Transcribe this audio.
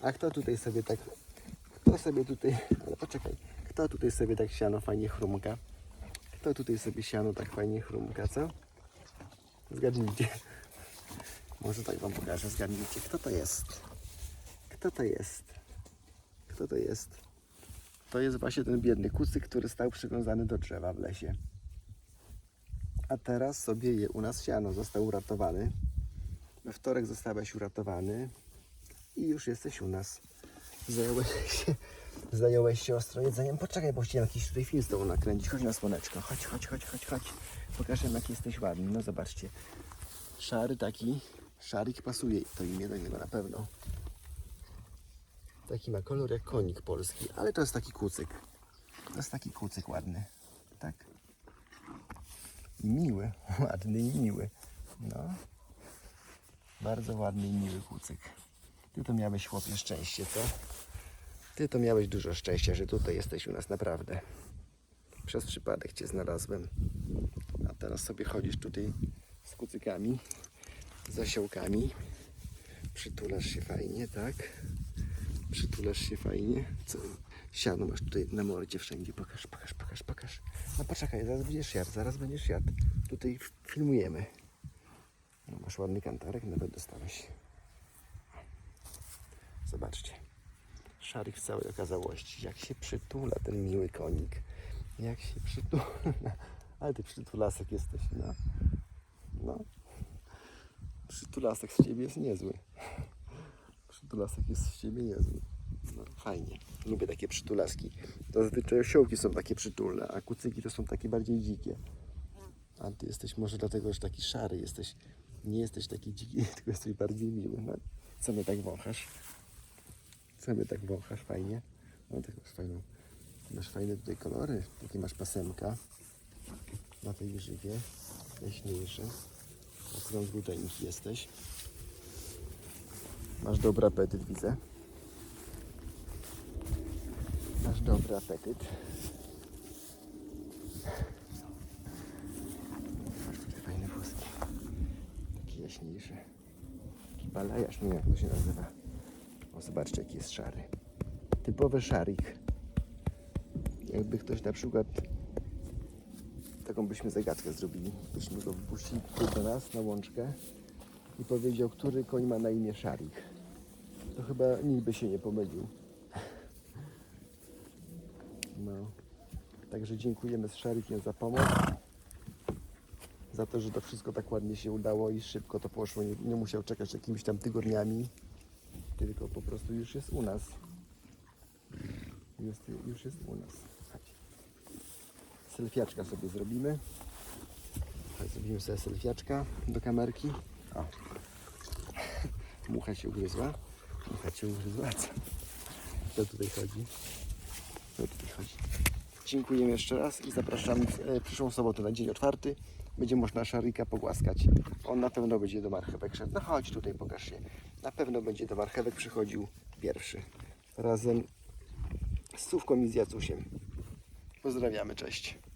A kto tutaj sobie tak, kto sobie tutaj, ale poczekaj, kto tutaj sobie tak siano fajnie chrumka? Kto tutaj sobie siano tak fajnie chrumka, co? Zgadnijcie. Może tak wam pokażę, zgadnijcie, kto to jest? Kto to jest? Kto to jest? To jest właśnie ten biedny kucyk, który stał przywiązany do drzewa w lesie. A teraz sobie je u nas siano. Został uratowany. We wtorek zostałeś uratowany i już jesteś u nas. Zająłeś się, zająłeś się ostro jedzeniem. Poczekaj, bo chciałem jakiś tutaj film z tobą nakręcić. Chodź na słoneczko. Chodź, chodź, chodź, chodź, chodź. Pokażę, jak jesteś ładny. No zobaczcie. Szary taki. Szarik pasuje to imię do niego na pewno. Taki ma kolor jak konik polski, ale to jest taki kucyk. To jest taki kucyk ładny. Tak. Miły, ładny i miły. No. Bardzo ładny i miły kucyk. Ty to miałeś chłopie szczęście, co? Ty to miałeś dużo szczęścia, że tutaj jesteś u nas naprawdę. Przez przypadek cię znalazłem. A teraz sobie chodzisz tutaj z kucykami, z osiołkami. Przytulasz się fajnie, tak? Przytulasz się fajnie. Co? Siano masz tutaj na mordzie wszędzie. Pokaż, pokaż, pokaż, pokaż. No poczekaj, zaraz będziesz jadł, zaraz będziesz jadł. Tutaj filmujemy. No, masz ładny kantarek, nawet dostałeś. Zobaczcie. Szarik w całej okazałości. Jak się przytula ten miły konik. Jak się przytula. Ale ty przytulasek jesteś, no. No. Przytulasek z ciebie jest niezły. Przytulasek jest z ciebie niezły. No, fajnie. Lubię takie przytulaski. To zazwyczaj osiołki są takie przytulne, a kucyki to są takie bardziej dzikie. A ty jesteś może dlatego, że taki szary jesteś. Nie jesteś taki dziki, tylko jesteś bardziej miły. No, co mnie tak wąchasz? Co mnie tak wąchasz? Fajnie. No tak masz fajną. Masz fajne tutaj kolory. Takie masz pasemka na tej grzywie. Jaśniejsze. Okrągluteńki jesteś. Masz dobry apetyt, widzę. Masz dobry apetyt. Masz tutaj fajne włoski. Takie jaśniejsze. Taki balajasz, nie wiem jak to się nazywa. O, zobaczcie jaki jest szary. Typowy szarik. Jakby ktoś na przykład taką byśmy zagadkę zrobili. Byśmy go wpuścili tutaj do nas na łączkę i powiedział, który koń ma na imię Szarik. To chyba nikt by się nie pomylił. No. Także dziękujemy z Szarikiem za pomoc. Za to, że to wszystko tak ładnie się udało i szybko to poszło. Nie, nie musiał czekać jakimiś tam tygodniami. Tylko po prostu już jest u nas. Jest, już jest u nas. Selfiaczka sobie zrobimy. Zrobimy sobie selfiaczka do kamerki. O. Mucha się ugryzła. Mucha się ugryzła. Co tutaj chodzi? Co tutaj chodzi? Dziękujemy jeszcze raz i zapraszamy w e, przyszłą sobotę na dzień otwarty. Będzie można szarika pogłaskać. On na pewno będzie do marchewek szedł. No chodź tutaj, pokaż się. Na pewno będzie do marchewek przychodził pierwszy. Razem z Sówką i z Jacusiem. Pozdrawiamy, cześć.